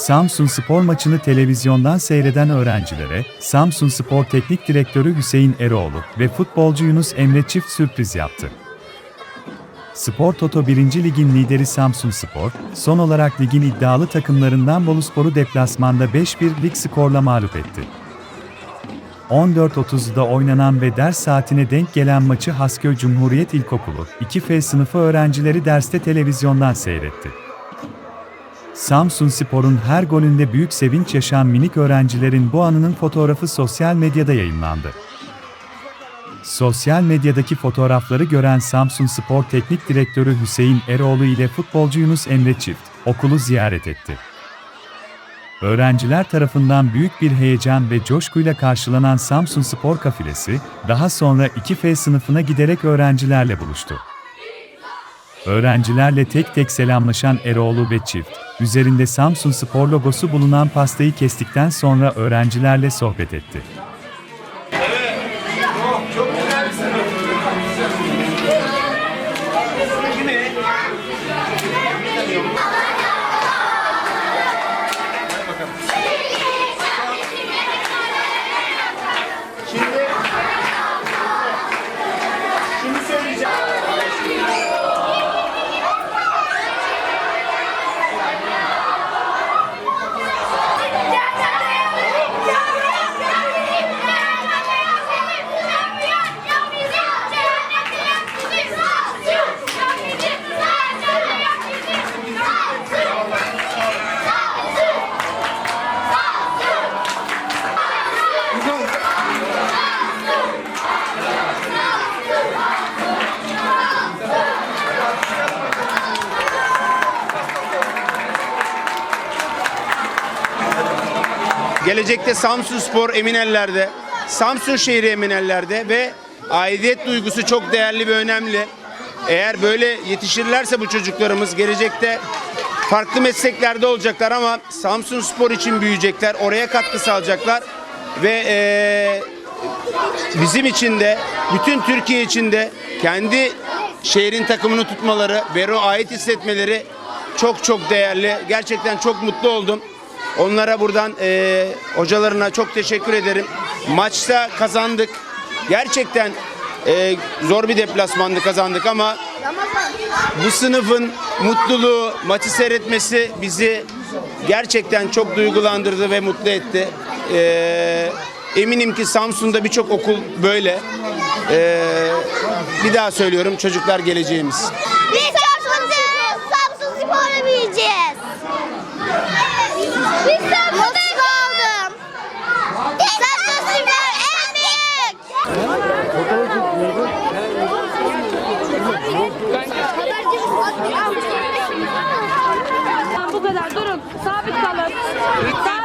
Samsun Spor maçını televizyondan seyreden öğrencilere, Samsun Spor Teknik Direktörü Hüseyin Eroğlu ve futbolcu Yunus Emre çift sürpriz yaptı. Spor Toto 1. Lig'in lideri Samsun Spor, son olarak ligin iddialı takımlarından Boluspor'u deplasmanda 5-1 lig skorla mağlup etti. 14.30'da oynanan ve ders saatine denk gelen maçı Hasköy Cumhuriyet İlkokulu 2F sınıfı öğrencileri derste televizyondan seyretti. Samsun Spor'un her golünde büyük sevinç yaşayan minik öğrencilerin bu anının fotoğrafı sosyal medyada yayınlandı. Sosyal medyadaki fotoğrafları gören Samsun Spor Teknik Direktörü Hüseyin Eroğlu ile futbolcu Yunus Emre Çift, okulu ziyaret etti. Öğrenciler tarafından büyük bir heyecan ve coşkuyla karşılanan Samsun Spor kafilesi, daha sonra 2F sınıfına giderek öğrencilerle buluştu. Öğrencilerle tek tek selamlaşan Eroğlu ve çift, üzerinde Samsun Spor logosu bulunan pastayı kestikten sonra öğrencilerle sohbet etti. Gelecekte Samsun Spor emin ellerde, Samsun şehri emin ellerde ve aidiyet duygusu çok değerli ve önemli. Eğer böyle yetişirlerse bu çocuklarımız gelecekte farklı mesleklerde olacaklar ama Samsun Spor için büyüyecekler, oraya katkı sağlayacaklar ve eee, bizim için de bütün Türkiye için de kendi şehrin takımını tutmaları ve o ait hissetmeleri çok çok değerli. Gerçekten çok mutlu oldum. Onlara buradan eee, hocalarına çok teşekkür ederim. Maçta kazandık. Gerçekten eee, zor bir deplasmandı kazandık ama bu sınıfın mutluluğu, maçı seyretmesi bizi gerçekten çok duygulandırdı ve mutlu etti. Ee, eminim ki Samsun'da birçok okul böyle. Ee, bir daha söylüyorum çocuklar geleceğimiz. Biz Samsun'dayız. Samsun Spor'la büyüyeceğiz. Bu kadar durun. Sabit kalın. Sabit